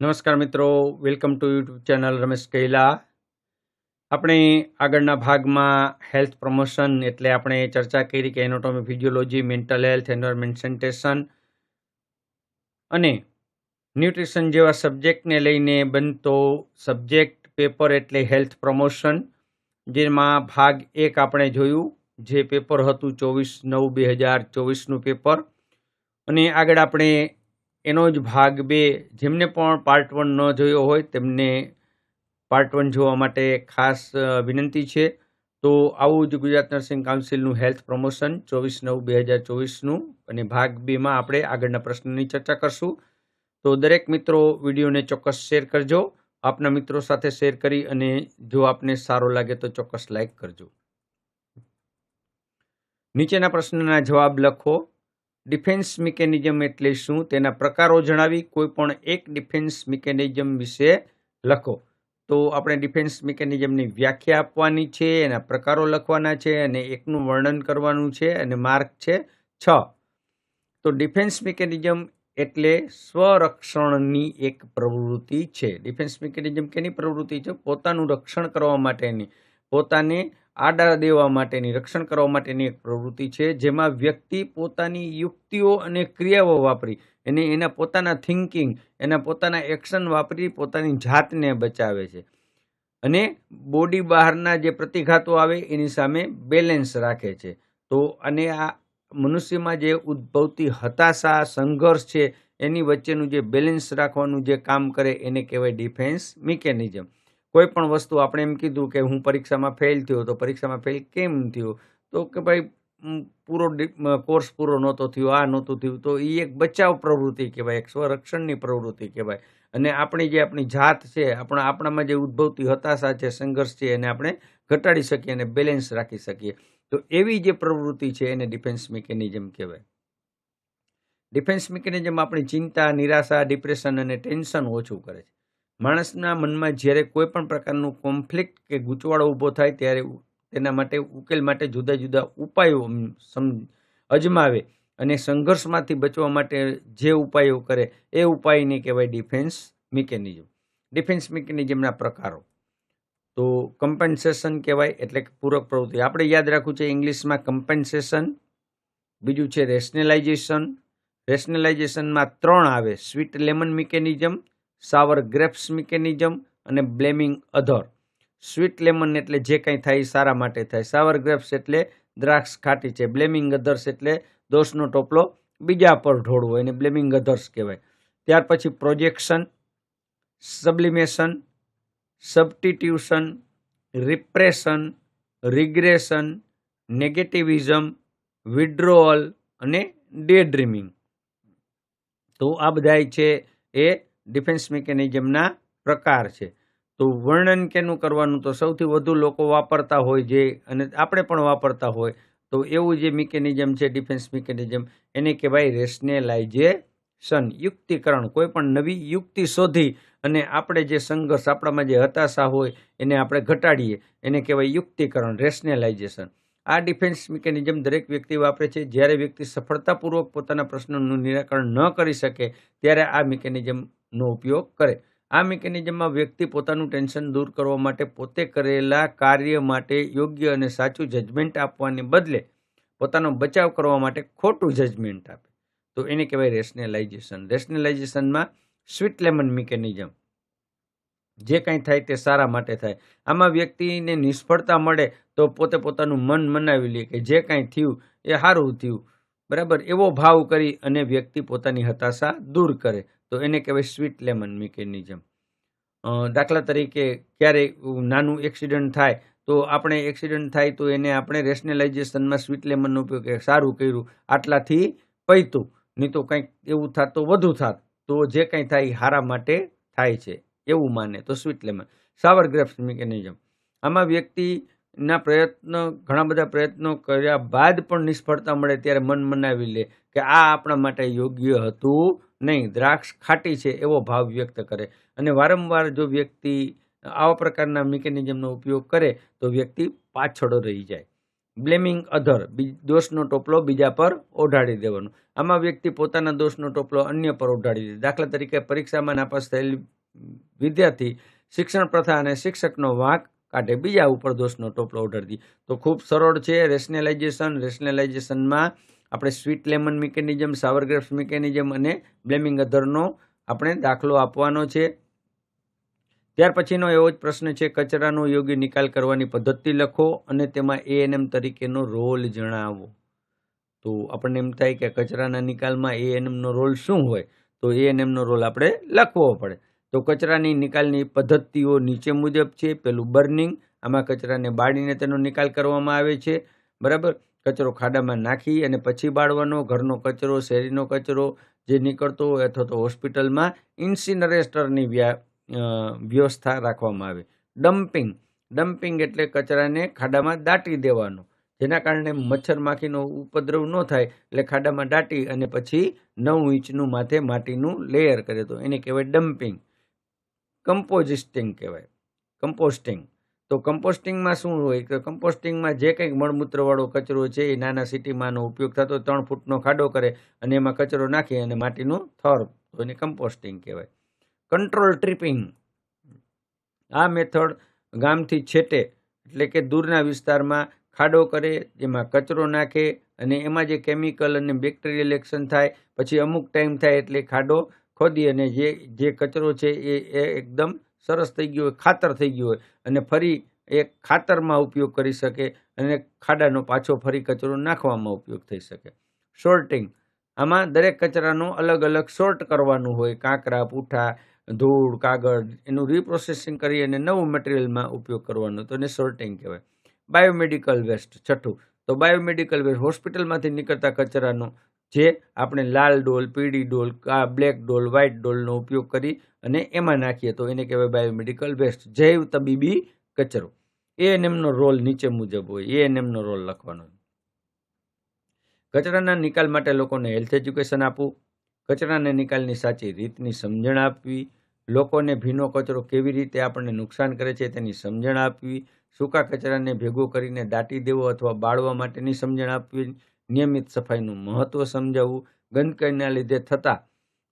નમસ્કાર મિત્રો, welcome to YouTube channel Ramesh Kaila. આપણે આગળના ભાગમાં હેલ્થ પ્રમોશન એટલે આપણે ચર્ચા કરી કે anatomy, physiology, mental health, environment sanitation અને ન્યુટ્રિશન જેવા સબ્જેક્ટને લઈને બનતો સબ્જેક્ટ પેપર એટલે હેલ્થ પ્રમોશન. જેમાં ભાગ એક આપણે જોયું, જે પેપર હતું ચોવીસ નવ બે હજાર ચોવીસનું પેપર. અને આગળ આપણે એનો જ ભાગ બે, જેમને પણ પાર્ટ વન ન જોયો હોય, તેમને પાર્ટ વન જોવા માટે ખાસ વિનંતી છે. તો આવું જ ગુજરાત નર્સિંગ કાઉન્સિલનું હેલ્થ પ્રમોશન ચોવીસ નવ બે હજાર ચોવીસનું અને ભાગ બેમાં આપણે આગળના પ્રશ્નની ચર્ચા કરશું. તો દરેક મિત્રો વિડીયોને ચોક્કસ શેર કરજો. આપના મિત્રો સાથે શેર કરી અને જો આપને સારો લાગે તો ચોક્કસ લાઇક કરજો. નીચેના પ્રશ્નના જવાબ લખો. ડિફેન્સ મિકેનિઝમ એટલે શું? તેના પ્રકારો જણાવી. કોઈ પણ એક ડિફેન્સ મિકેનિઝમ વિશે લખો. તો આપણે ડિફેન્સ મિકેનિઝમની વ્યાખ્યા આપવાની છે, એના પ્રકારો લખવાના છે, અને એકનું વર્ણન કરવાનું છે, અને માર્ક છે છ. તો ડિફેન્સ મિકેનિઝમ એટલે સ્વરક્ષણની એક પ્રવૃત્તિ છે. ડિફેન્સ મિકેનિઝમ કેની પ્રવૃત્તિ છે? પોતાનું રક્ષણ કરવા માટેની. પોતાને આડા દેવા માટેની, રક્ષણ કરવા માટેની એક પ્રવૃત્તિ છે, જેમાં વ્યક્તિ પોતાની યુક્તિઓ અને ક્રિયાઓ વાપરી એને એના પોતાના થિંકિંગ એના પોતાના એક્શન વાપરી પોતાની જાતને બચાવે છે. અને બોડી બહારના જે પ્રતિઘાતો આવે એની સામે બેલેન્સ રાખે છે. તો અને આ મનુષ્યમાં જે ઉદ્ભવતી હતાશા, સંઘર્ષ છે, એની વચ્ચેનું જે બેલેન્સ રાખવાનું જે કામ કરે એને કહેવાય ડિફેન્સ મિકેનિઝમ કોઈ પણ વસ્તુ આપણે એમ કીધું કે હું પરીક્ષામાં ફેલ થયો તો પરીક્ષામાં ફેલ કેમ થયો? તો કે ભાઈ પૂરો કોર્સ પૂરો નહોતો થયો, આ નહોતું થયું, તો એ એક બચાવ પ્રવૃત્તિ કહેવાય, એક સ્વરક્ષણની પ્રવૃત્તિ કહેવાય. અને આપણી જે આપણી જાત છે, આપણા, આપણામાં જે ઉદ્ભવતી હતાશા છે, સંઘર્ષ છે, એને આપણે ઘટાડી શકીએ અને બેલેન્સ રાખી શકીએ. તો એવી જે પ્રવૃત્તિ છે, એને ડિફેન્સ મિકેનિઝમ કહેવાય. ડિફેન્સ મિકેનિઝમ આપણી ચિંતા, નિરાશા ડિપ્રેશન અને ટેન્શન ઓછું કરે છે. માણસના મનમાં જ્યારે કોઈ પણ પ્રકારનું કોન્ફ્લિક્ટ કે ગૂંચવાડો ઊભો થાય ત્યારે તેના માટે ઉકેલ માટે જુદા જુદા ઉપાયો અજમાવે અને સંઘર્ષમાંથી બચવા માટે જે ઉપાયો કરે એ ઉપાયને કહેવાય ડિફેન્સ મિકેનિઝમ ડિફેન્સ મિકેનિઝમના પ્રકારો. તો કમ્પન્સેશન કહેવાય એટલે કે પૂરક પ્રવૃત્તિ. આપણે યાદ રાખવું છે ઇંગ્લિશમાં કમ્પન્સેશન બીજું છે રેશનલાઇઝેશન રેશનલાઇઝેશનમાં ત્રણ આવે. Sweet lemon mechanism sour grapes mechanism અને બ્લેમિંગ અધર. સ્વીટ લેમન એટલે જે કંઈ થાય એ સારા માટે થાય. સાવર ગ્રેપ્સ એટલે દ્રાક્ષ ખાટી છે. બ્લેમિંગ અધર્સ એટલે દોષનો ટોપલો બીજા પર ઢોળવો એને બ્લેમિંગ અધર્સ કહેવાય. ત્યાર પછી projection, sublimation, substitution, repression, regression, negativism, withdrawal અને ડે ડ્રીમિંગ તો આ બધા છે એ ડિફેન્સ મિકેનિઝમના પ્રકાર છે. તો વર્ણન કેનું કરવાનું? તો સૌથી વધુ લોકો વાપરતા હોય જે, અને આપણે પણ વાપરતા હોય, તો એવું જે મિકેનિઝમ છે, ડિફેન્સ મિકેનિઝમ, એને કહેવાય રેશનેલાઇઝેશન, યુક્તિકરણ. કોઈ પણ નવી યુક્તિ શોધી અને આપણે જે સંઘર્ષ, આપણામાં જે હતાશા હોય, એને આપણે ઘટાડીએ. એને કહેવાય યુક્તિકરણ, રેશનેલાઇઝેશન. આ ડિફેન્સ મિકેનિઝમ દરેક વ્યક્તિ વાપરે છે. જ્યારે વ્યક્તિ સફળતાપૂર્વક પોતાના પ્રશ્નોનું નિરાકરણ ન કરી શકે, ત્યારે આ મિકેનિઝમનો ઉપયોગ કરે. આ મિકેનિઝમમાં વ્યક્તિ પોતાનું ટેન્શન દૂર કરવા માટે પોતે કરેલા કાર્ય માટે યોગ્ય અને સાચું જજમેન્ટ આપવાને બદલે પોતાનો બચાવ કરવા માટે ખોટું જજમેન્ટ આપે. તો એને કહેવાય રેશનલાઇઝેશન રેશનલાઇઝેશનમાં સ્વીટ લેમન મિકેનિઝમ જે કંઈ થાય તે સારા માટે થાય. આમાં વ્યક્તિને નિષ્ફળતા મળે તો પોતે પોતાનું મન મનાવી લે કે જે કાંઈ થયું એ સારું થયું. બરાબર? એવો ભાવ કરી અને વ્યક્તિ પોતાની હતાશા દૂર કરે. તો એને કહેવાય સ્વીટ લેમન મિકેનિઝમ દાખલા તરીકે ક્યારેય નાનું એક્સિડન્ટ થાય તો આપણે એક્સિડન્ટ થાય તો એને આપણે રેશનલાઇઝેશનમાં સ્વીટ લેમનનો ઉપયોગ. સારું કર્યું, આટલાથી પૈતું. નહીં તો કંઈક એવું થાત તો વધુ થાત. તો જે કંઈ થાય એ હારા માટે થાય છે. એવું માને તો sweet lemon sour grapes mechanism આમાં વ્યક્તિના પ્રયત્ન, ઘણા બધા પ્રયત્નો કર્યા બાદ પણ નિષ્ફળતા મળે ત્યારે મન મનાવી લે કે આ આપણા માટે યોગ્ય હતું. નહીં, દ્રાક્ષ ખાટી છે એવો ભાવ વ્યક્ત કરે. અને વારંવાર જો વ્યક્તિ આવા પ્રકારના મિકેનિઝમનો ઉપયોગ કરે, તો વ્યક્તિ પાછળ રહી જાય. બ્લેમિંગ અધર દોષનો ટોપલો બીજા પર ઓઢાડી દેવાનો. આમાં વ્યક્તિ પોતાના દોષનો ટોપલો અન્ય પર ઓઢાડી દે. દાખલા તરીકે પરીક્ષામાં નાપાસ થયેલ વિદ્યાર્થી શિક્ષણ પ્રથા અને શિક્ષકનો વાંક કાઢે, બીજા ઉપર દોષનો ટોપલો ઓઢાડી તો ખૂબ સરળ છે, રેશનલાઇઝેશન. રેશનલાઇઝેશનમાં આપણે sweet lemon mechanism sour grapes mechanism અને બ્લેમિંગ અધરનો આપણે દાખલો આપવાનો છે. ત્યાર પછીનો એવો જ પ્રશ્ન છે, કચરાનો યોગ્ય નિકાલ કરવાની પદ્ધતિ લખો અને તેમાં એએનએમ તરીકેનો રોલ જણાવો. તો આપણને એમ થાય કે કચરાના નિકાલમાં એએનએમનો રોલ શું હોય? તો એએનએમનો રોલ આપણે લખવો પડે. તો કચરાની નિકાલની પદ્ધતિઓ નીચે મુજબ છે. પેલું બર્નિંગ, આમાં કચરાને બાળીને તેનો નિકાલ કરવામાં આવે છે. બરાબર? કચરો ખાડામાં નાખી અને પછી બાળવાનો ઘરનો કચરો, શેરીનો કચરો જે નીકળતો હોય અથવા તો હોસ્પિટલમાં ઇન્સિનરેસ્ટરની વ્યવસ્થા રાખવામાં આવે. ડમ્પિંગ. ડમ્પિંગ એટલે કચરાને ખાડામાં દાટી દેવાનો, જેના કારણે મચ્છર માખીનો ઉપદ્રવ ન થાય, એટલે ખાડામાં દાટી અને પછી નવ ઇંચનું માથે માટીનું લેયર કરે. તો એને કહેવાય ડમ્પિંગ. કમ્પોઝિસ્ટિંગ કહેવાય. કમ્પોસ્ટિંગ. તો કમ્પોસ્ટિંગમાં શું હોય કે કમ્પોસ્ટિંગમાં જે કંઈક મળમૂત્રવાળો કચરો છે એ નાના સિટીમાંનો ઉપયોગ થતો ત્રણ ફૂટનો ખાડો કરે અને એમાં કચરો નાખી અને માટીનું થર તો એને કમ્પોસ્ટિંગ કહેવાય. Control tipping. આ મેથડ ગામથી છેટે, એટલે કે દૂરના વિસ્તારમાં ખાડો કરે જેમાં કચરો નાખે અને એમાં જે કેમિકલ અને બેક્ટેરિયલ એક્શન થાય, પછી અમુક ટાઈમ થાય એટલે ખાડો ખોદી અને જે જે કચરો છે એ એકદમ સરસ થઈ ગયું હોય, ખાતર થઈ ગયું હોય અને ફરી એ ખાતરમાં ઉપયોગ કરી શકે અને ખાડાનો પાછો ફરી કચરો નાખવામાં ઉપયોગ થઈ શકે. સોર્ટિંગ આમાં દરેક કચરાનો અલગ અલગ સોર્ટ કરવાનું હોય, કાંકરા, પૂઠા, ધૂળ, કાગળ, એનું રિપ્રોસેસિંગ કરી અને નવું મટીરિયલમાં ઉપયોગ કરવાનો, તો એને સોર્ટિંગ કહેવાય. બાયોમેડિકલ વેસ્ટ છઠ્ઠું. તો બાયોમેડિકલ વેસ્ટ હોસ્પિટલમાંથી નીકળતા કચરાનો જે આપણે લાલ ડોલ, પીળી ડોલ કા બ્લેક ડોલ વ્હાઇટ ડોલનો ઉપયોગ કરી અને એમાં નાખીએ તો એને કહેવાય બાયોમેડિકલ વેસ્ટ, જૈવ તબીબી કચરો. એ એમનો રોલ નીચે મુજબ હોય, એ એમનો રોલ લખવાનો કચરાના નિકાલ માટે લોકોને હેલ્થ એજ્યુકેશન આપવું, કચરાના નિકાલની સાચી રીતની સમજણ આપવી, લોકોને ભીનો કચરો કેવી રીતે આપણને નુકસાન કરે છે તેની સમજણ આપવી, સૂકા કચરાને ભેગો કરીને દાટી દેવો અથવા બાળવા માટેની સમજણ આપવી નિયમિત સફાઈનું મહત્ત્વ સમજાવવું, ગંદકીના લીધે થતા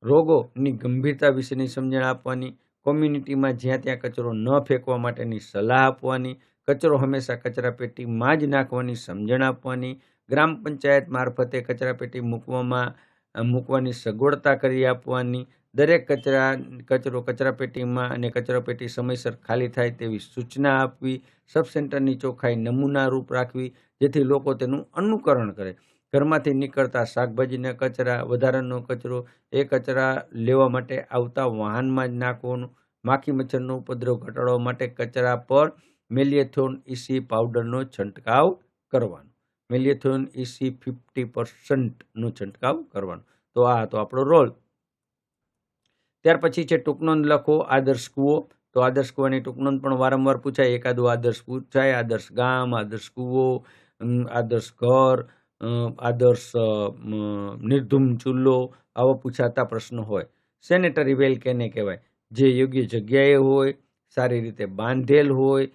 રોગોની ગંભીરતા વિશેની સમજણ આપવાની, કોમ્યુનિટીમાં જ્યાં ત્યાં કચરો ન ફેંકવા માટેની સલાહ આપવાની, કચરો હંમેશા કચરાપેટીમાં જ નાખવાની સમજણ આપવાની, ગ્રામ પંચાયત મારફતે કચરાપેટી મૂકવામાં મૂકવાની સગવડતા કરી આપવાની દરેક કચરા, કચરો કચરાપેટીમાં અને કચરાપેટી સમયસર ખાલી થાય તેવી સૂચના આપવી, સબ સેન્ટરની ચોખ્ખાઈ નમૂના રૂપ રાખવી, જેથી લોકો તેનું અનુકરણ કરે. ઘરમાંથી નીકળતા શાકભાજીના કચરા, વધારાનો કચરો, એ કચરા લેવા માટે આવતા વાહનમાં જ નાખવાનું, માખી મચ્છરનો ઉપદ્રવ ઘટાડવા માટે કચરા પર મેલિયથોન ઇસી પાવડરનો છંટકાવ કરવાનો. મેલિયથોન ઇસી ફિફ્ટી પર્સન્ટનો છંટકાવ કરવાનો. તો આ હતો આપણો રોલ. ત્યાર પછી છે ટૂંકનોંધ લખો, આદર્શ કૂવો. તો આદર્શ કૂવાની ટૂંકનોંધ પણ વારંવાર પૂછાય. એકાદું આદર્શ પૂછાય, આદર્શ ગામ, આદર્શ કૂવો આદર્શ ઘર આદર્શ નિર્ધુમ ચૂલ્લો આવા પૂછાતા પ્રશ્નો હોય. સેનેટરી વેલ કેને કહેવાય? જે યોગ્ય જગ્યાએ હોય, સારી રીતે બાંધેલ હોય,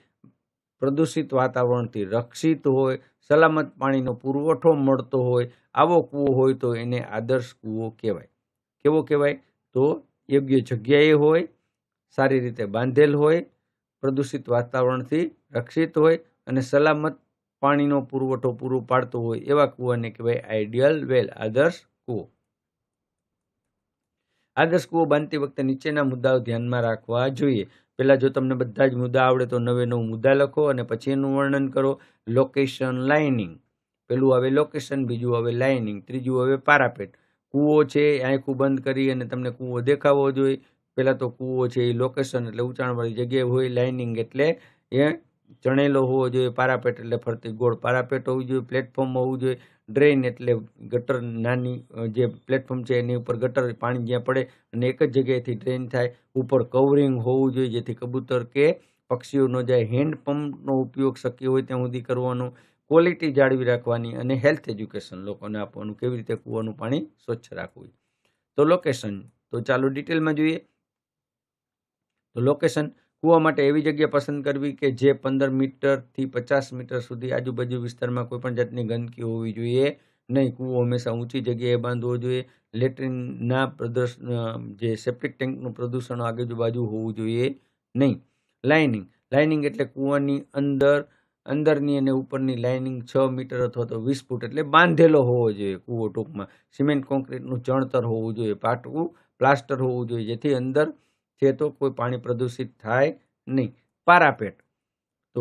પ્રદૂષિત વાતાવરણથી રક્ષિત હોય, સલામત પાણીનો પુરવઠો મળતો હોય, આવો કૂવો હોય તો એને આદર્શ કૂવો કહેવાય. કેવો કહેવાય? તો યોગ્ય જગ્યાએ હોય, સારી રીતે બાંધેલ હોય, પ્રદૂષિત વાતાવરણથી રક્ષિત હોય અને સલામત પાણીનો પુરવઠો પૂરો પાડતો હોય એવા કૂવાને કહેવાય આઈડિયલ વેલ આદર્શ કૂવો. આદર્શ કૂવો બાંધતી વખતે નીચેના મુદ્દાઓ ધ્યાનમાં રાખવા જોઈએ. પહેલાં જો તમને બધા જ મુદ્દા આવડે તો નવે નવ મુદ્દા લખો અને પછી એનું વર્ણન કરો. લોકેશન લાઇનિંગ પેલું આવે લોકેશન બીજું આવે લાઇનિંગ ત્રીજું આવે પારાપેટ કૂવો છે આંખું બંધ કરી અને તમને કૂવો દેખાવો જોઈએ. પહેલાં તો કૂવો છે એ લોકેશન એટલે ઊંચાણવાળી જગ્યાએ હોય લાઇનિંગ એટલે એ ચણેલો હોવો જોઈએ, પારાપેટ એટલે ફરતી ગોળ પારાપેટ હોવું જોઈએ પ્લેટફોર્મ હોવું જોઈએ. ડ્રેઇન એટલે ગટર નાની જે પ્લેટફોર્મ છે એની ઉપર ગટર પાણી જ્યાં પડે અને એક જ જગ્યાએથી ડ્રેઇન થાય. ઉપર કવરિંગ હોવું જોઈએ જેથી કબૂતર કે પક્ષીઓ ન જાય. હેન્ડ પંપનો ઉપયોગ શક્ય હોય ત્યાં સુધી કરવાનો. ક્વોલિટી જાળવી રાખવાની અને હેલ્થ એજ્યુકેશન લોકોને આપવાનું, કેવી રીતે કૂવાનું પાણી સ્વચ્છ રાખવું તો લોકેશન તો ચાલો ડિટેલમાં જોઈએ. તો લોકેશન કૂવા માટે એવી જગ્યા પસંદ કરવી કે જે પંદર મીટરથી પચાસ મીટર સુધી આજુબાજુ વિસ્તારમાં કોઈ પણ જાતની ગંદકી હોવી જોઈએ. નહીં, કૂવો હંમેશા ઊંચી જગ્યાએ બાંધવો જોઈએ. લેટ્રિનના પ્રદર્શન જે સેપ્ટિક ટેન્કનું પ્રદૂષણ આજુબાજુ હોવું જોઈએ. નહીં લાઇનિંગ લાઇનિંગ એટલે કૂવાની અંદર અંદરની અને ઉપરની લાઇનિંગ છ મીટર અથવા તો વીસ ફૂટ એટલે બાંધેલો હોવો જોઈએ કૂવો ટૂંકમાં. સિમેન્ટ કોન્ક્રીટનું ચણતર હોવું જોઈએ, પાટવું, પ્લાસ્ટર હોવું જોઈએ, જેથી અંદર છે તો કોઈ પાણી પ્રદૂષિત થાય નહીં. પારાપેટ. તો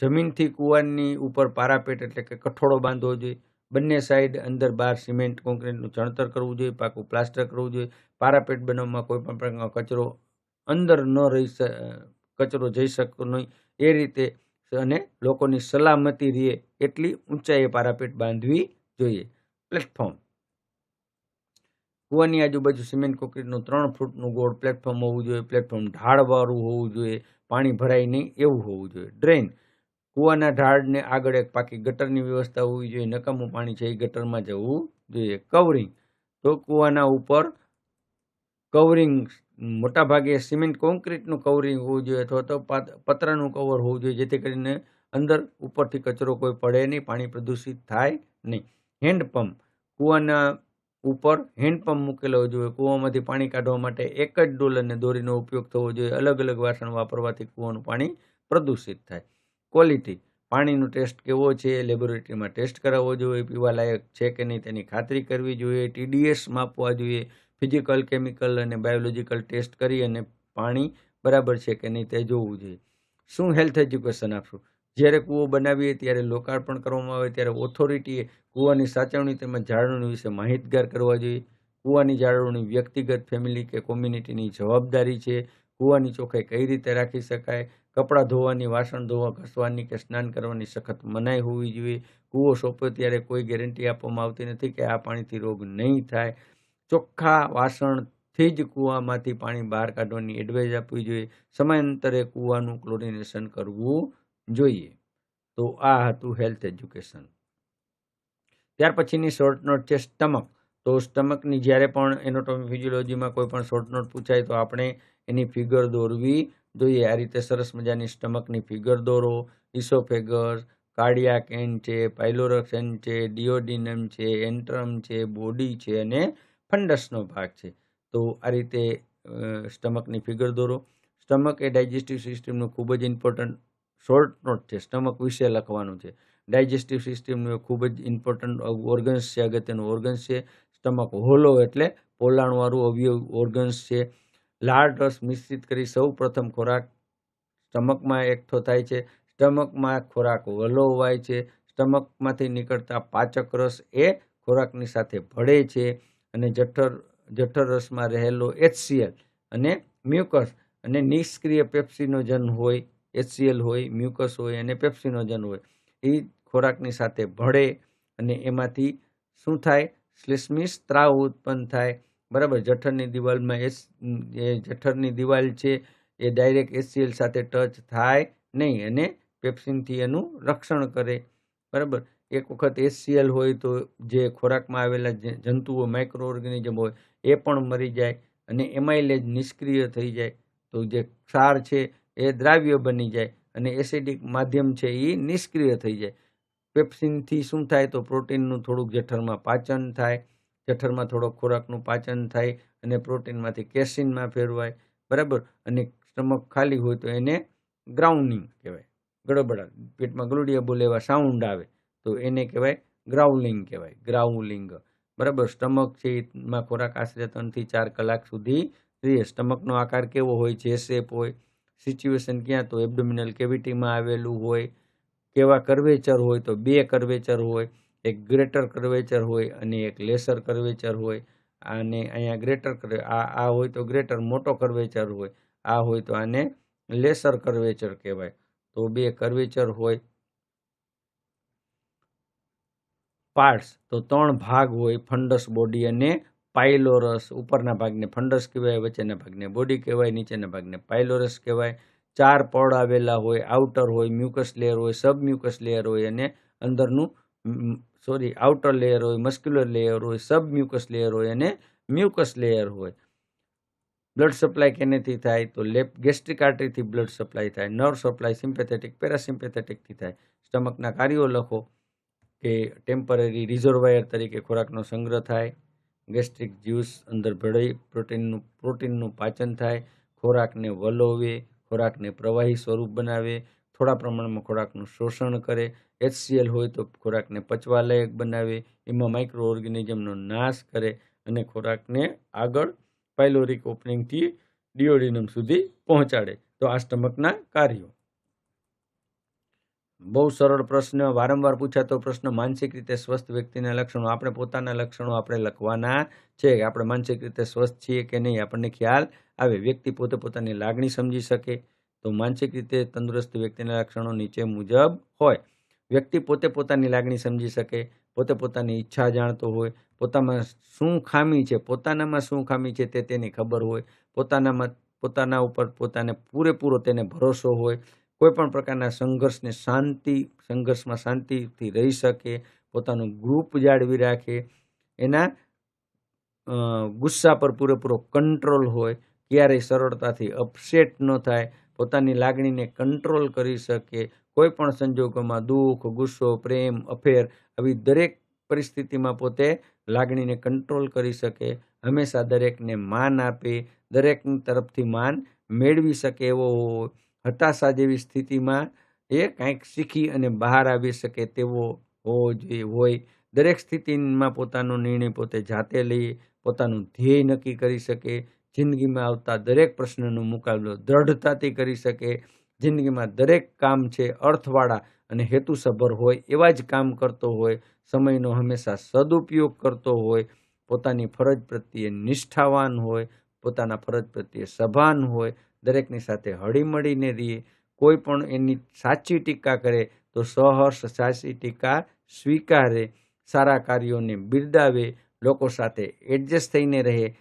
જમીનથી કૂવાની ઉપર પારાપેટ એટલે કે કઠોળો બાંધવો જોઈએ. બંને સાઈડ અંદર બહાર સિમેન્ટ કોન્ક્રીટનું ચણતર કરવું જોઈએ, પાકું પ્લાસ્ટર કરવું જોઈએ. પારાપેટ બનાવવામાં કોઈ પણ પ્રકારનો કચરો અંદર ન રહી કચરો જઈ શકતો નહીં. એ રીતે અને લોકોની સલામતી રહે એટલી ઊંચાઈએ પારાપેટ બાંધવી જોઈએ. પ્લેટફોર્મ. કૂવાની આજુબાજુ સિમેન્ટ કોંક્રીટનું ત્રણ ફૂટનું ગોળ પ્લેટફોર્મ હોવું જોઈએ. પ્લેટફોર્મ ઢાળવાળું હોવું જોઈએ. પાણી ભરાય નહીં એવું હોવું જોઈએ. ડ્રેન કૂવાના ઢાળને આગળ એક પાકી ગટરની વ્યવસ્થા હોવી જોઈએ. નકામું પાણી છે એ ગટરમાં જવું જોઈએ. કવરિંગ. તો કૂવાના ઉપર કવરિંગ મોટાભાગે સિમેન્ટ કોન્ક્રીટનું કવરિંગ હોવું જોઈએ અથવા તો પતરાનું કવર હોવું જોઈએ, જેથી કરીને અંદર ઉપરથી કચરો કોઈ પડે નહીં, પાણી પ્રદૂષિત થાય નહીં. હેન્ડપંપ કૂવાના ઉપર હેન્ડપંપ મૂકેલો જોઈએ. કૂવામાંથી પાણી કાઢવા માટે એક જ ડોલ અને દોરીનો ઉપયોગ થવો જોઈએ. અલગ અલગ વાસણ વાપરવાથી કૂવાનું પાણી પ્રદૂષિત થાય. ક્વોલિટી. પાણીનો ટેસ્ટ કેવો છે લેબોરેટરીમાં ટેસ્ટ કરાવવો જોઈએ. પીવા લાયક છે કે નહીં તેની ખાતરી કરવી જોઈએ. ટીડીએસ માપવા જોઈએ. ફિઝિકલ, કેમિકલ અને બાયોલોજીકલ ટેસ્ટ કરી અને પાણી બરાબર છે કે નહીં તે જોવું જોઈએ. શું હેલ્થ એજ્યુકેશન આપશું? જ્યારે કૂવો બનાવીએ ત્યારે લોકાર્પણ કરવામાં આવે, ત્યારે ઓથોરિટીએ કૂવાની સાચવણી તેમજ જાળવણી વિશે માહિતગાર કરવા જોઈએ. કૂવાની જાળવણી વ્યક્તિગત ફેમિલી કે કોમ્યુનિટીની જવાબદારી છે. કૂવાની ચોખ્ખાઈ કઈ રીતે રાખી શકાય? કપડાં ધોવાની, વાસણ ધોવા, ઘસવાની કે સ્નાન કરવાની સખત મનાઈ હોવી જોઈએ? કૂવો સોંપ્યો ત્યારે કોઈ ગેરંટી આપવામાં આવતી નથી કે આ પાણીથી રોગ નહીં થાય? ચોખ્ખા વાસણથી જ કૂવામાંથી પાણી બહાર કાઢવાની એડવાઇઝ આપવી જોઈએ. સમયાંતરે કૂવાનું ક્લોરિનેશન કરવું જોઈએ. તો આ હતું હેલ્થ એજ્યુકેશન ત્યાર પછીની શોર્ટ નોટ છે સ્ટમક તો સ્ટમકની જ્યારે પણ એનોટોમી ફિઝિયોલોજીમાં કોઈ પણ શોર્ટ નોટ પૂછાય તો આપણે એની ફિગર દોરવી જોઈએ. આ રીતે સરસ મજાની સ્ટમકની ફિગર દોરો. ઇસોફેગસ કાર્ડિયાક એન છે પાઇલોરક્સ એન છે ડિયોડિનમ છે એન્ટ્રમ છે બોડી છે અને ફંડસનો ભાગ છે. તો આ રીતે સ્ટમકની ફિગર દોરો. સ્ટમક એ ડાયજેસ્ટિવ સિસ્ટમનું ખૂબ જ ઇમ્પોર્ટન્ટ શોર્ટ નોટ છે. સ્ટમક વિશે લખવાનું છે. ડાયજેસ્ટિવ સિસ્ટમનું ખૂબ જ ઇમ્પોર્ટન્ટ ઓર્ગન્સ છે, અગત્યનું ઓર્ગન્સ છે. સ્ટમક હોલો એટલે પોલાણવાળું અવયવ ઓર્ગન્સ છે. લાળ રસ મિશ્રિત કરી સૌ પ્રથમ ખોરાક સ્ટમકમાં એકઠો થાય છે. સ્ટમકમાં ખોરાક વલોવાય છે. સ્ટમકમાંથી નીકળતા પાચક રસ એ ખોરાકની સાથે ભળે છે. અને જઠર જઠર રસમાં રહેલો એચસીએલ અને મ્યુકસ અને નિષ્ક્રિય પેપ્સિનોજન હોય એચસીએલ હોય મ્યુકસ હોય અને પેપ્સિનોજન હોય, એ ખોરાકની સાથે ભળે અને એમાંથી શું થાય? શ્લેષ્મી સ્ત્રાવ ઉત્પન્ન થાય. બરાબર? જઠરની દિવાલમાં એસ, એ જઠરની દિવાલ છે, એ ડાયરેક્ટ એચસીએલ સાથે ટચ થાય નહીં અને પેપ્સિનથી એનું રક્ષણ કરે. બરાબર? એક વખત એસસીએલ હોય તો જે ખોરાકમાં આવેલા જંતુઓ માઇક્રો ઓર્ગેનિઝમ હોય, એ પણ મરી જાય અને એમાઇલેજ નિષ્ક્રિય થઈ જાય. તો જે ક્ષાર છે એ દ્રાવ્ય બની જાય અને એસિડિક માધ્યમ છે એ નિષ્ક્રિય થઈ જાય. પેપ્સિનથી શું થાય તો પ્રોટીનનું થોડુંક જઠરમાં પાચન થાય, જઠરમાં થોડોક ખોરાકનું પાચન થાય અને પ્રોટીનમાંથી કેસિનમાં ફેરવાય, બરાબર? અને સ્ટમક ખાલી હોય તો એને ગ્રાઉન્ડિંગ કહેવાય ગડબડા પેટમાં ગલુડિયા બોલે એવા સાઉન્ડ આવે. તો એને કહેવાય ગ્રાઉલિંગ કહેવાય. ગ્રાઉલિંગ. બરાબર? સ્ટમક છે, એમાં ખોરાક આશરે ત્રણથી ચાર કલાક સુધી રહીએ. સ્ટમકનો આકાર કેવો હોય, જે શેપ હોય સિચ્યુએશન ક્યાં તો એબડોમિનલ કેવિટીમાં આવેલું હોય, કેવા કર્વેચર હોય તો બે કર્વેચર હોય, એક ગ્રેટર કર્વેચર હોય અને એક લેસર કર્વેચર હોય. અને અહીંયા ગ્રેટર આ આ હોય તો ગ્રેટર મોટો કર્વેચર હોય, આ હોય તો આને લેસર કર્વેચર કહેવાય. તો બે કર્વેચર હોય પાર્ટ્સ. તો ત્રણ ભાગ હોય, ફંડસ બોડી અને પાઇલોરસ ઉપરના ભાગને ફંડસ કહેવાય, વચ્ચેના ભાગને બોડી કહેવાય, નીચેના ભાગને પાયલોરસ કહેવાય. ચાર પડ આવેલા હોય આઉટર હોય મ્યુકસ લેયર હોય સબ મ્યુકસ લેયર હોય અને અંદરનું સોરી આઉટર લેયર હોય મસ્ક્યુલર લેયર હોય સબ મ્યુકસ લેયર હોય અને મ્યુકસ લેયર હોય. બ્લડ સપ્લાય કેનેથી થાય? તો લેપ ગેસ્ટ્રિક આર્ટરીથી બ્લડ સપ્લાય થાય. નર્વ સપ્લાય સિમ્પેથેટિક પેરાસિમ્પેથેટિકથી થાય. સ્ટમકના કાર્યો લખો. કે ટેમ્પરરી રિઝર્વાયર તરીકે ખોરાકનો સંગ્રહ થાય ગેસ્ટ્રિક જ્યુસ અંદર ભળી, પ્રોટીનનું પ્રોટીનનું પાચન થાય, ખોરાકને વલોવે, ખોરાકને પ્રવાહી સ્વરૂપ બનાવે, થોડા પ્રમાણમાં ખોરાકનું શોષણ કરે એચસીએલ હોય તો ખોરાકને પચવાલાયક બનાવે, એમાં માઇક્રો ઓર્ગેનિઝમનો નાશ કરે અને ખોરાકને આગળ પાયલોરિક ઓપનિંગથી ડિયોડિનમ સુધી પહોંચાડે. તો આ સ્ટમકના કાર્યો. બહુ સરળ પ્રશ્ન, વારંવાર પૂછાતો પ્રશ્ન, માનસિક રીતે સ્વસ્થ વ્યક્તિના લક્ષણો, આપણે પોતાના લક્ષણો આપણે લખવાના છે કે આપણે માનસિક રીતે સ્વસ્થ છીએ કે નહીં, આપણને ખ્યાલ આવે, વ્યક્તિ પોતે પોતાની લાગણી સમજી શકે તો માનસિક રીતે તંદુરસ્ત વ્યક્તિના લક્ષણો નીચે મુજબ હોય. વ્યક્તિ પોતે પોતાની લાગણી સમજી શકે, પોતે પોતાની ઈચ્છા જાણતો હોય, પોતામાં શું ખામી છે, પોતાનામાં શું ખામી છે તે તેની ખબર હોય, પોતાનામાં, પોતાના ઉપર પોતાને પૂરેપૂરો તેને ભરોસો હોય કોઈ પણ પ્રકારના સંઘર્ષને શાંતિ, સંઘર્ષમાં શાંતિથી રહી શકે, પોતાનું ગ્રુપ જાળવી રાખે, એના ગુસ્સા પર પૂરેપૂરો કંટ્રોલ હોય, ક્યારેય સરળતાથી અપસેટ ન થાય, પોતાની લાગણીને કંટ્રોલ કરી શકે કોઈ પણ સંજોગોમાં દુઃખ, ગુસ્સો, પ્રેમ, અફેર આવી દરેક પરિસ્થિતિમાં પોતે લાગણીને કંટ્રોલ કરી શકે, હંમેશા દરેકને માન આપે દરેક તરફથી માન મેળવી શકે એવો હતાશા જેવી સ્થિતિમાં એ કાંઈક શીખી અને બહાર આવી શકે તેવો હોવો જોઈએ. હોય. દરેક સ્થિતિમાં પોતાનો નિર્ણય પોતે જાતે લઈ, પોતાનું ધ્યેય નક્કી કરી શકે, જિંદગીમાં આવતા દરેક પ્રશ્નનો મુકાબલો દ્રઢતાથી કરી શકે. જિંદગીમાં દરેક કામ છે અર્થવાળા અને હેતુસભર હોય, એવા જ કામ કરતો હોય, સમયનો હંમેશા સદુપયોગ કરતો હોય, પોતાની ફરજ પ્રત્યે નિષ્ઠાવાન હોય, પોતાના ફરજ પ્રત્યે સભાન હોય દરેકની સાથે હળીમળીને રહીએ. કોઈ પણ એની સાચી ટીકા કરે તો સહર્ષ સાચી ટીકા સ્વીકારે. સારા કાર્યોને બિરદાવે. લોકો સાથે એડજસ્ટ થઈને રહે.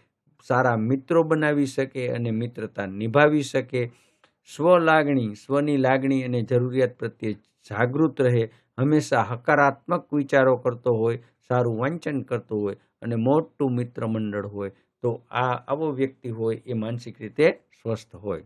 સારા મિત્રો બનાવી શકે અને મિત્રતા નિભાવી શકે. સ્વ લાગણી, સ્વની લાગણી અને જરૂરિયાત પ્રત્યે જાગૃત રહે. હંમેશા હકારાત્મક વિચારો કરતો હોય, સારું વાંચન કરતો હોય અને મોટું મિત્ર મંડળ હોય. તો આ આવો વ્યક્તિ હોય એ માનસિક રીતે સ્વસ્થ હોય.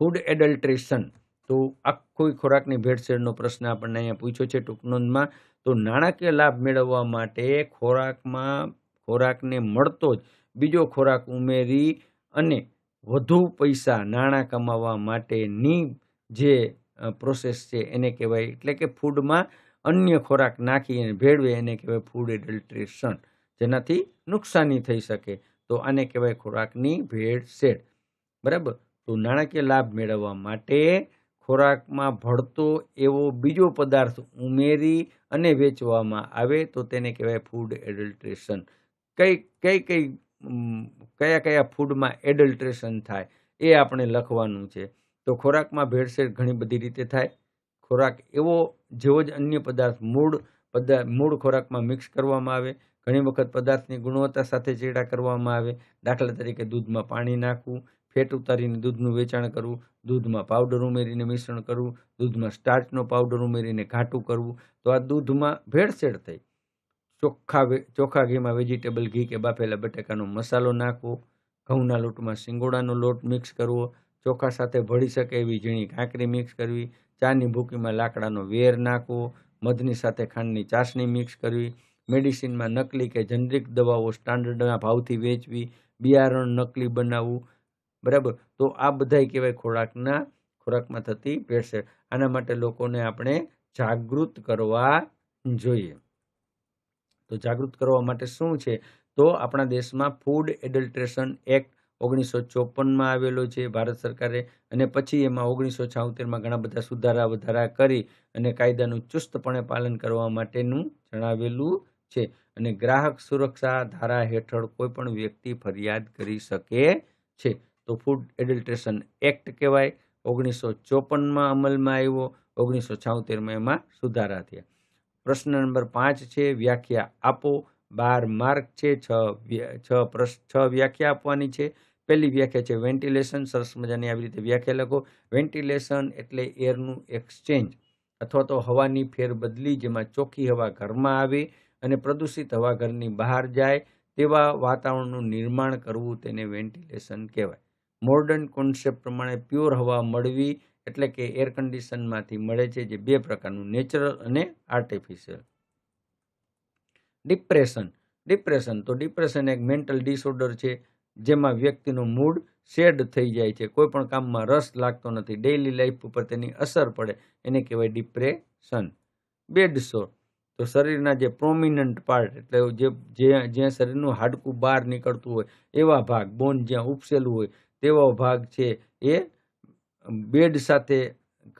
ફૂડ એડલ્ટ્રેશન તો આખો ખોરાકની ભેળસેળનો પ્રશ્ન આપણને અહીંયા પૂછ્યો છે ટૂંક નોંધમાં. તો નાણાકીય લાભ મેળવવા માટે ખોરાકમાં, ખોરાકને મળતો જ બીજો ખોરાક ઉમેરી અને વધુ પૈસા નાણાં કમાવા માટેની જે પ્રોસેસ છે એને કહેવાય. એટલે કે ફૂડમાં અન્ય ખોરાક નાખી અને ભેળવે એને કહેવાય ફૂડ એડલ્ટ્રેશન જેનાથી નુકસાની થઈ શકે. તો આને કહેવાય ખોરાકની ભેળસેળ. બરાબર? તો નાણાકીય લાભ મેળવવા માટે ખોરાકમાં ભળતો એવો બીજો પદાર્થ ઉમેરી અને વેચવામાં આવે તો તેને કહેવાય ફૂડ એડલ્ટ્રેશન કઈ કઈ કઈ કયા કયા ફૂડમાં એડલ્ટ્રેશન થાય એ આપણે લખવાનું છે. તો ખોરાકમાં ભેળસેળ ઘણી બધી રીતે થાય. ખોરાક એવો, જેવો જ અન્ય પદાર્થ મૂળ પદાર્થ મૂળ ખોરાકમાં મિક્સ કરવામાં આવે. ઘણી વખત પદાર્થની ગુણવત્તા સાથે ચેડા કરવામાં આવે. દાખલા તરીકે દૂધમાં પાણી નાખવું, ફેટ ઉતારીને દૂધનું વેચાણ કરવું, દૂધમાં પાવડર ઉમેરીને મિશ્રણ કરવું, દૂધમાં સ્ટાર્ચનો પાવડર ઉમેરીને ઘાટું કરવું. તો આ દૂધમાં ભેળસેળ થઈ. ચોખ્ખા ચોખ્ખા ઘીમાં વેજીટેબલ ઘી કે બાફેલા બટાકાનો મસાલો નાખવો, ઘઉંના લોટમાં સિંગોડાનો લોટ મિક્સ કરવો, ચોખા સાથે ભળી શકે એવી ઝીણી કાંકરી મિક્સ કરવી, ચાની ભૂકીમાં લાકડાનો વેર નાખવો, મધની સાથે ખાંડની ચાસણી મિક્સ કરવી મેડિસિનમાં નકલી કે જનરિક દવાઓ સ્ટાન્ડર્ડના ભાવથી વેચવી, બિયારણ નકલી બનાવવું, બરાબર? તો આ બધાય કહેવાય ખોરાકના, ખોરાકમાં થતી ભેળસેળ. આના માટે લોકોને આપણે જાગૃત કરવા જોઈએ. તો જાગૃત કરવા માટે શું છે? તો આપણા દેશમાં ફૂડ એડલ્ટ્રેશન એક્ટ ઓગણીસો ચોપનમાં આવેલો છે, ભારત સરકારે. અને પછી એમાં ઓગણીસો છાઉતેરમાં ઘણા બધા સુધારા વધારા કરી અને કાયદાનું ચુસ્તપણે પાલન કરવા માટેનું જણાવેલું છે અને ગ્રાહક સુરક્ષા ધારા હેઠળ કોઈ પણ વ્યક્તિ ફરિયાદ કરી શકે છે. તો ફૂડ એડલ્ટ્રેશન એક્ટ કહેવાય. ઓગણીસો ચોપનમાં અમલમાં આવ્યો. ઓગણીસો છાઉતેરમાં એમાં સુધારા થયા. પ્રશ્ન નંબર પાંચ છે, વ્યાખ્યા આપો. બાર માર્ક છે, છ છ પ્રશ્ન છ વ્યાખ્યા આપવાની છે. પહેલી વ્યાખ્યા છે, વેન્ટિલેશન. સરસ મજાની આવી રીતે વ્યાખ્યા લખો. વેન્ટિલેશન એટલે એરનું એક્સચેન્જ અથવા તો હવાની ફેરબદલી જેમાં ચોખ્ખી હવા ઘરમાં આવે અને પ્રદૂષિત હવા ઘરની બહાર જાય તેવા વાતાવરણનું નિર્માણ કરવું તેને વેન્ટિલેશન કહેવાય. મોડર્ન કોન્સેપ્ટ પ્રમાણે પ્યોર હવા મળવી એટલે કે એર કન્ડિશનમાંથી મળે છે જે બે પ્રકારનું નેચરલ અને આર્ટિફિશિયલ. ડિપ્રેશન. ડિપ્રેશન તો ડિપ્રેશન એક મેન્ટલ ડિસઓર્ડર છે જેમાં વ્યક્તિનું મૂડ શેડ થઈ જાય છે. કોઈ પણ કામમાં રસ લાગતો નથી. ડેઇલી લાઈફ ઉપર તેની અસર પડે. એને કહેવાય ડિપ્રેશન. બેડ સોર તો શરીરના જે પ્રોમિનન્ટ પાર્ટ એટલે જે જ્યાં શરીરનું હાડકું બહાર નીકળતું હોય, એવા ભાગ બોન જ્યાં ઉપસેલું હોય, તેવો ભાગ છે એ બેડ સાથે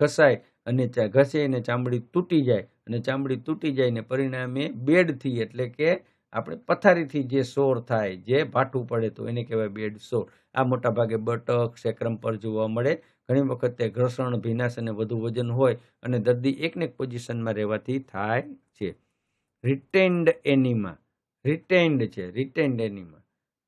ઘસાય અને ઘસીને ચામડી તૂટી જાય. અને ચામડી તૂટી જાય ને પરિણામે બેડથી એટલે કે આપણે પથારીથી જે સોર થાય, જે ભાઠું પડે તો એને કહેવાય બેડ સોર. આ મોટા ભાગે બટક, સેક્રમ પર જોવા મળે. ઘણી વખત તે ઘર્ષણ, ભીનાશ અને વધુ વજન હોય અને દર્દી એકને એક પોઝિશનમાં રહેવાથી થાય છે. રિટેન્ડ એનિમા રિટેન્ડ છે રિટેન્ડ એનિમા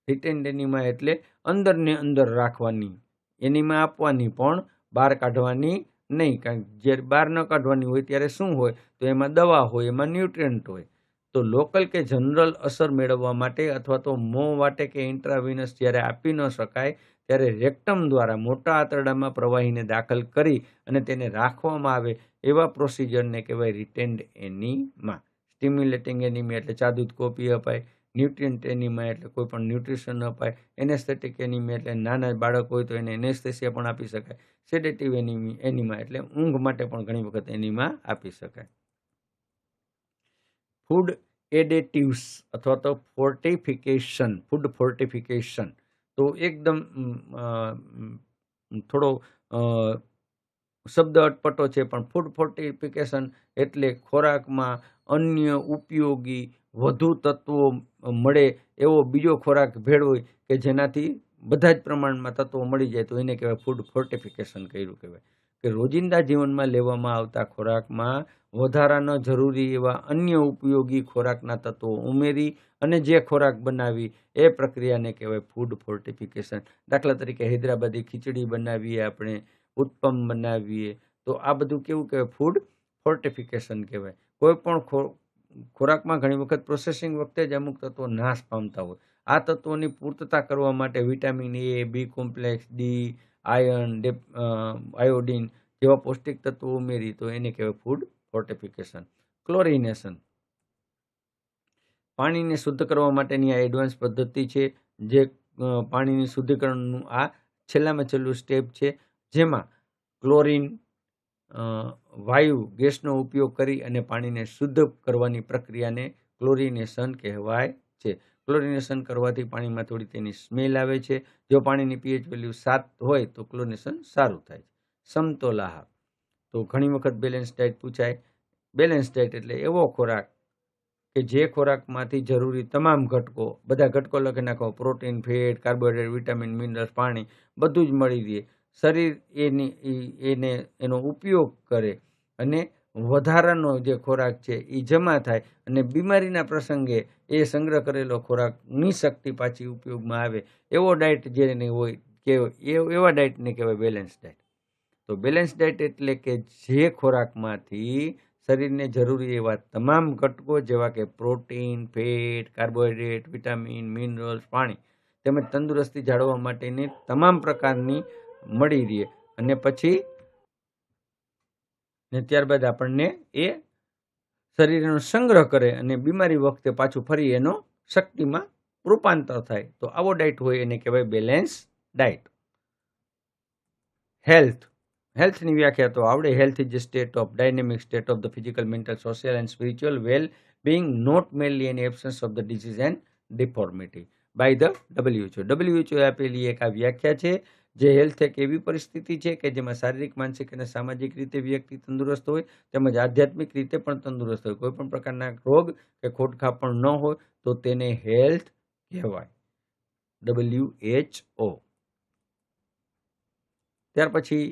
રિટેન્ડ એનિમા એટલે અંદરને અંદર રાખવાની. એનિમા આપવાની પણ બહાર કાઢવાની નહીં. કારણ જ્યારે બહાર ન કાઢવાની હોય ત્યારે શું હોય? તો એમાં દવા હોય, એમાં ન્યુટ્રિયન્ટ હોય. તો લોકલ કે જનરલ અસર મેળવવા માટે અથવા તો મોં વાટે કે ઇન્ટ્રાવિનસ જ્યારે આપી ન શકાય ત્યારે રેક્ટમ દ્વારા મોટા આંતરડામાં પ્રવાહીને દાખલ કરી અને તેને રાખવામાં આવે એવા પ્રોસિજરને કહેવાય રિટેન્ડ એનીમા. સ્ટિમ્યુલેટિંગ એનિમિયા એટલે ચાદુત કોપી અપાય, ન્યુટ્રિયન્ટ એનિમિયા એટલે કોઈ પણ ન્યુટ્રિશન અપાય, એનેસ્થેટિક એનિમિયા એટલે નાના બાળક હોય તો એને એનેસ્થેસિયા પણ આપી શકાય, સેડેટિવ એનિમી, એનિમા એટલે ઊંઘ માટે પણ ઘણી વખત એનિમા આપી શકાય. ફૂડ એડેટિવ્સ અથવા તો ફોર્ટિફિકેશન, ફૂડ ફોર્ટિફિકેશન. તો એકદમ થોડો શબ્દ અટપટો છે, પણ ફૂડ ફોર્ટિફિકેશન એટલે ખોરાકમાં અન્ય ઉપયોગી વધુ તત્વો મળે એવો બીજો ખોરાક ભેળવો કે જેનાથી બધા જ પ્રમાણમાં તત્વો મળી જાય, તો એને કહેવાય ફૂડ ફોર્ટિફિકેશન કર્યું કહેવાય. કે રોજિંદા જીવનમાં લેવામાં આવતા ખોરાકમાં વધારાના જરૂરી એવા અન્ય ઉપયોગી ખોરાકના તત્વો ઉમેરી અને જે ખોરાક બનાવી એ પ્રક્રિયાને કહેવાય ફૂડ ફોર્ટિફિકેશન દાખલા તરીકે હૈદરાબાદી ખીચડી બનાવીએ આપણે ઉત્પમ બનાવીએ, તો આ બધું કેવું કહેવાય? ફૂડ ફોર્ટિફિકેશન કહેવાય. કોઈ પણ ખોરાકમાં ઘણી વખત પ્રોસેસિંગ વખતે જ અમુક તત્વો નાશ પામતા હોય. આ તત્વોની પૂર્તતા કરવા માટે vitamin A B complex D iron iodine જેવા પૌષ્ટિક તત્વો ઉમેરી તો એને કહેવાય ફૂડ ફોર્ટિફિકેશન ક્લોરિનેશન પાણીને શુદ્ધ કરવા માટેની આ એડવાન્સ પદ્ધતિ છે, જે પાણીની શુદ્ધિકરણનું આ છેલ્લામાં છેલ્લું સ્ટેપ છે, જેમાં ક્લોરિન વાયુ, ગેસનો ઉપયોગ કરી અને પાણીને શુદ્ધ કરવાની પ્રક્રિયાને ક્લોરિનેશન કહેવાય છે. ક્લોરિનેશન કરવાથી પાણીમાં થોડી તેની સ્મેલ આવે છે. જો પાણીની પીએચ વેલ્યુ સાત હોય તો ક્લોરિનેશન સારું થાય છે. સમતોલ આહાર. તો ઘણી વખત બેલેન્સ ડાયટ પૂછાય. બેલેન્સ ડાયટ એટલે એવો ખોરાક કે જે ખોરાકમાંથી જરૂરી તમામ ઘટકો, બધા ઘટકો લખી નાખો. Protein fat carbohydrate vitamin minerals પાણી, બધું જ મળી રહે. શરીર એની એને, એનો ઉપયોગ કરે અને વધારાનો જે ખોરાક છે એ જમા થાય અને બીમારીના પ્રસંગે એ સંગ્રહ કરેલો ખોરાકની શક્તિ પાછી ઉપયોગમાં આવે. એવો ડાયટ જેને હોય કે એવા ડાયટને કહેવાય બેલેન્સ ડાયટ તો બેલેન્સ ડાયટ એટલે કે જે ખોરાકમાંથી શરીરને જરૂરી એવા તમામ ઘટકો જેવા કે protein fat carbohydrate vitamin minerals પાણી તેમજ તંદુરસ્તી જાળવવા માટેની તમામ પ્રકારની મળી રહે. અને પછી ને ત્યારબાદ આપણને એ શરીરનો સંગ્રહ કરે અને બીમારી વખતે પાછું ફરી એનો શક્તિમાં રૂપાંતર થાય. તો આવો ડાયટ હોય એને કહેવાય બેલેન્સ ડાયટ હેલ્થ હેલ્થની વ્યાખ્યા તો આવડે. Health is state of dynamic state of the physical mental social and spiritual well being not merely an absence of the disease and deformity by the WHO WHO આપેલી એક આ વ્યાખ્યા છે, જે health એક એવી પરિસ્થિતિ છે કે જેમાં શારીરિક, માનસિક અને સામાજિક રીતે વ્યક્તિ તંદુરસ્ત હોય, તેમજ આધ્યાત્મિક રીતે પણ તંદુરસ્ત હોય. કોઈ પણ પ્રકારના રોગ કે ખોટખા પણ ન હોય, તો તેને હેલ્થ કહેવાય. ડબલ્યુ એચ ઓ ત્યાર પછી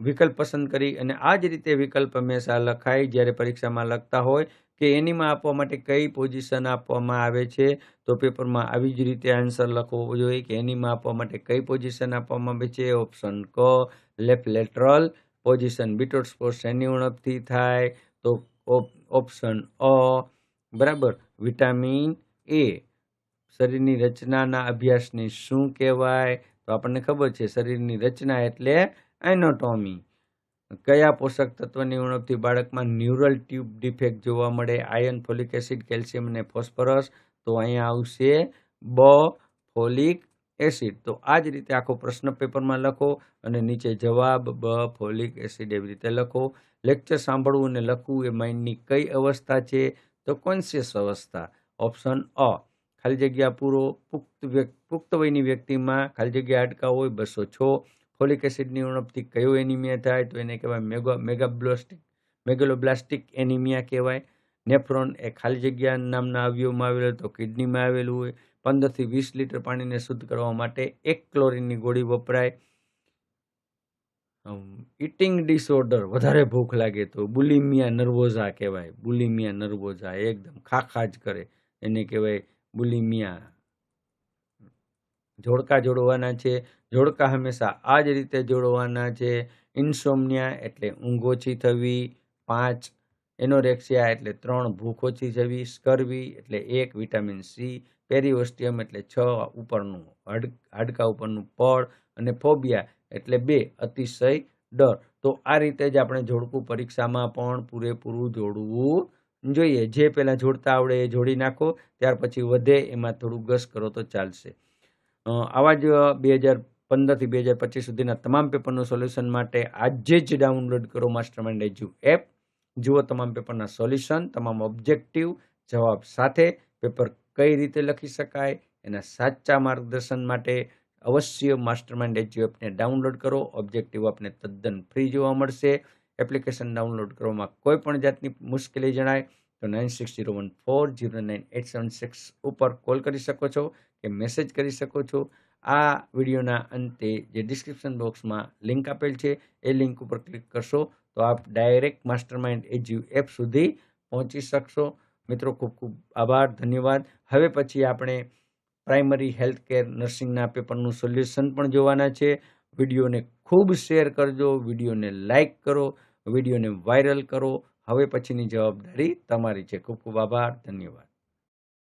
વિકલ્પ પસંદ કરી અને આ જ રીતે વિકલ્પ હંમેશા લખાય જ્યારે પરીક્ષામાં લખતા હોય કે એનીમાં આપવા માટે કઈ પોઝિશન આપવામાં આવે છે, તો પેપરમાં આવી જ રીતે આન્સર લખવો જોઈએ કે એનીમાં આપવા માટે કઈ પોઝિશન આપવામાં આવે છે. ઓપ્શન ક left lateral position Bitot spot એની ઉણપથી થાય, તો ઓપ્શન અ, બરાબર. વિટામિન એ શરીરની રચનાના અભ્યાસને શું કહેવાય? તો આપણને ખબર છે શરીરની રચના એટલે એનોટોમી. કયા પોષક તત્વની ઉણપથી બાળકમાં ન્યુરલ ટ્યુબ ડિફેક્ટ જોવા મળે? આયર્ન ફોલિક એસિડ, કેલ્શિયમ અને ફોસ્ફરસ. તો અહીંયા આવશે બ, ફોલિક એસિડ. તો આ જ રીતે આખો પ્રશ્ન પેપરમાં લખો અને નીચે જવાબ બ, ફોલિક એસિડ એવી રીતે લખો. લેક્ચર સાંભળવું અને લખવું એ માઇન્ડની કઈ અવસ્થા છે? તો કોન્શિયસ અવસ્થા. ઓપ્શન અ. ખાલી જગ્યા પૂરો, પુખ્ત પુખ્ત વયની વ્યક્તિમાં ખાલી જગ્યા અટકાવ હોય, બસો છ. ફોલિક એસિડની ઉણપથી કયો એનિમિયા થાય? તો એને કહેવાય મેગો, મેગાબ્લોસ્ટિક, મેગલોબ્લાસ્ટિક એનિમિયા કહેવાય. નેફ્રોન એ ખાલી જગ્યા નામના અવયવમાં આવેલો તો કિડનીમાં આવેલું હોય. પંદરથી વીસ લીટર પાણીને શુદ્ધ કરવા માટે એક ક્લોરીનની ગોળી વપરાય. ઇટિંગ ડિસઓર્ડર વધારે ભૂખ લાગે તો બુલિમિયા નર્વોઝા કહેવાય. બુલિમિયા નર્વોઝા એકદમ ખાખા જ કરે. એને કહેવાય બુલિમિયા. જોડકા જોડવાના છે. જોડકા હંમેશા આ જ રીતે જોડવાના છે. ઇન્સોમનિયા એટલે ઊંઘ ઓછી થવી, પાંચ એનોરેક્સિયા એટલે ત્રણ ભૂખ ઓછી થવી, સ્કરવી એટલે એક વિટામિન સી, પેરીઓસ્ટિયમ એટલે છ ઉપરનું હાડ, હાડકા ઉપરનું પળ અને ફોબિયા એટલે બે અતિશય ડર. તો આ રીતે જ આપણે જોડકું પરીક્ષામાં પણ પૂરેપૂરું જોડવું જોઈએ, જે પહેલાં જોડતા આવડે એ જોડી નાખો, ત્યાર પછી વધે, એમાં થોડું ગસ કરો તો ચાલશે. આવા જ બે હજાર પંદરથી બે હજાર પચીસ સુધીના તમામ પેપરનું સોલ્યુશન માટે આજે જ ડાઉનલોડ કરો માસ્ટર માઇન્ડ એજ્યુ એપ. જુઓ તમામ પેપરના સોલ્યુશન, તમામ ઓબ્જેક્ટિવ, જવાબ સાથે પેપર કઈ રીતે લખી શકાય, એના સાચા માર્ગદર્શન માટે અવશ્ય માસ્ટર માઇન્ડ એજ્યુ એપને ડાઉનલોડ કરો. ઓબ્જેક્ટિવ આપને તદ્દન ફ્રી જોવા મળશે. એપ્લિકેશન ડાઉનલોડ કરવામાં કોઈ પણ જાતની મુશ્કેલી જણાય, તો nine six zero one four zero nine eight seven six ઉપર કોલ કરી શકો છો કે મેસેજ કરી શકો છો. આ વિડીયોના અંતે જે ડિસ્ક્રિપ્શન બોક્સમાં લિંક આપેલ છે, એ લિંક ઉપર ક્લિક કરશો તો આપ direct master mind edu app સુધી પહોંચી શકશો. મિત્રો, ખૂબ ખૂબ આભાર, ધન્યવાદ. હવે પછી આપણે પ્રાઇમરી હેલ્થ કેર નર્સિંગના પેપરનું સોલ્યુશન પણ જોવાના છે. વિડીયોને ખૂબ શેર કરજો, વિડીયોને લાઇક કરો, વિડીયોને વાયરલ કરો. હવે પછીની જવાબદારી તમારી છે. ખૂબ ખૂબ આભાર. ધન્યવાદ.